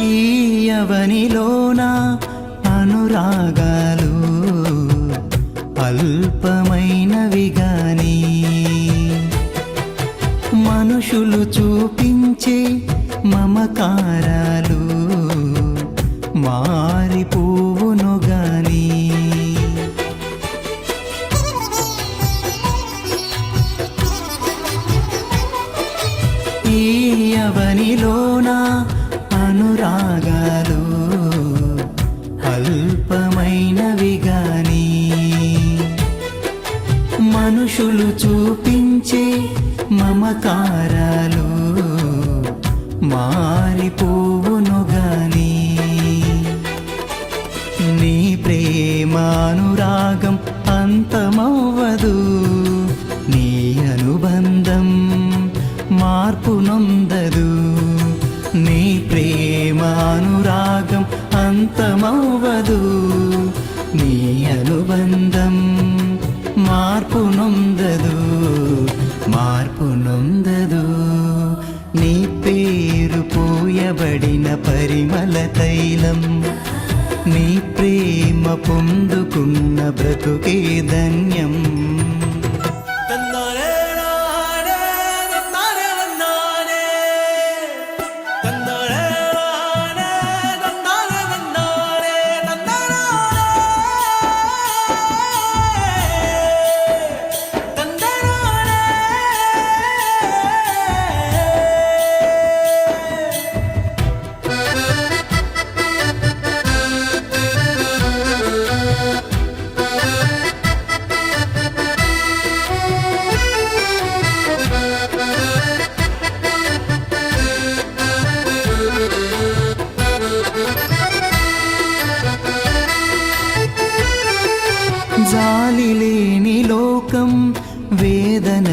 ఈ అనురాగాలు అల్పమైనవిగాని మనుషులు చూపించే మమకారాలు మారిపోవును గాని. ఈ రాగాలు అల్పమైనవిగాని మనుషులు చూపించే మమకారాలు మారిపోవును గాని నీ ప్రేమానురాగం అంతమవ్వదు నీ అనుబంధం మార్పు అంతమవ్వదు నీ అనుబంధం మార్పు నొందదు మార్పు నొందదు. నీ పేరు పోయబడిన పరిమళ తైలం నీ ప్రేమ పొందుకున్న బ్రతుకే ధన్యం.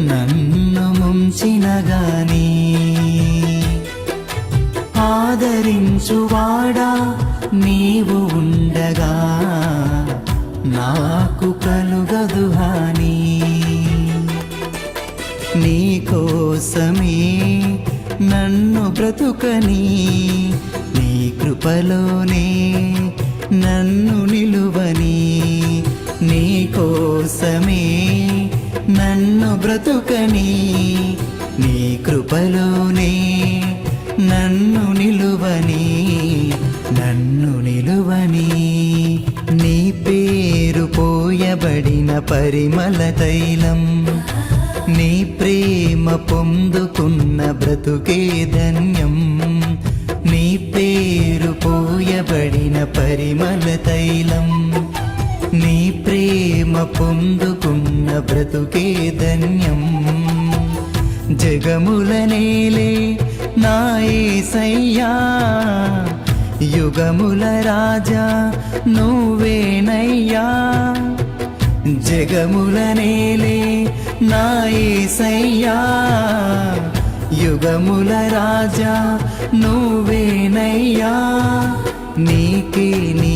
నన్ను ముంచిన గాని ఆదరించువాడా నీవు ఉండగా నాకు కలుగదు హాని. నీ కోసమే నన్ను బ్రతుకని నీ కృపలోనే నన్ను నిలువని. నీ కోసమే నన్ను బ్రతుకని నీ కృపలోనే నన్ను నిలువని నన్ను నిలువని నీ పేరు పోయబడిన పరిమళ తైలం నీ ప్రేమ పొందుకున్న బ్రతుకే ధన్యం నీ పేరు పోయబడిన పరిమళ తైలం. ప్రేమ పొందుకున్న బ్రతుకే ధన్యం. జగముల నేలే నా యుగముల రాజా నువ్వేనయ్యా. జగముల నేలే నా యుగముల రాజా నువ్వేనయ్యా. నీకే నీ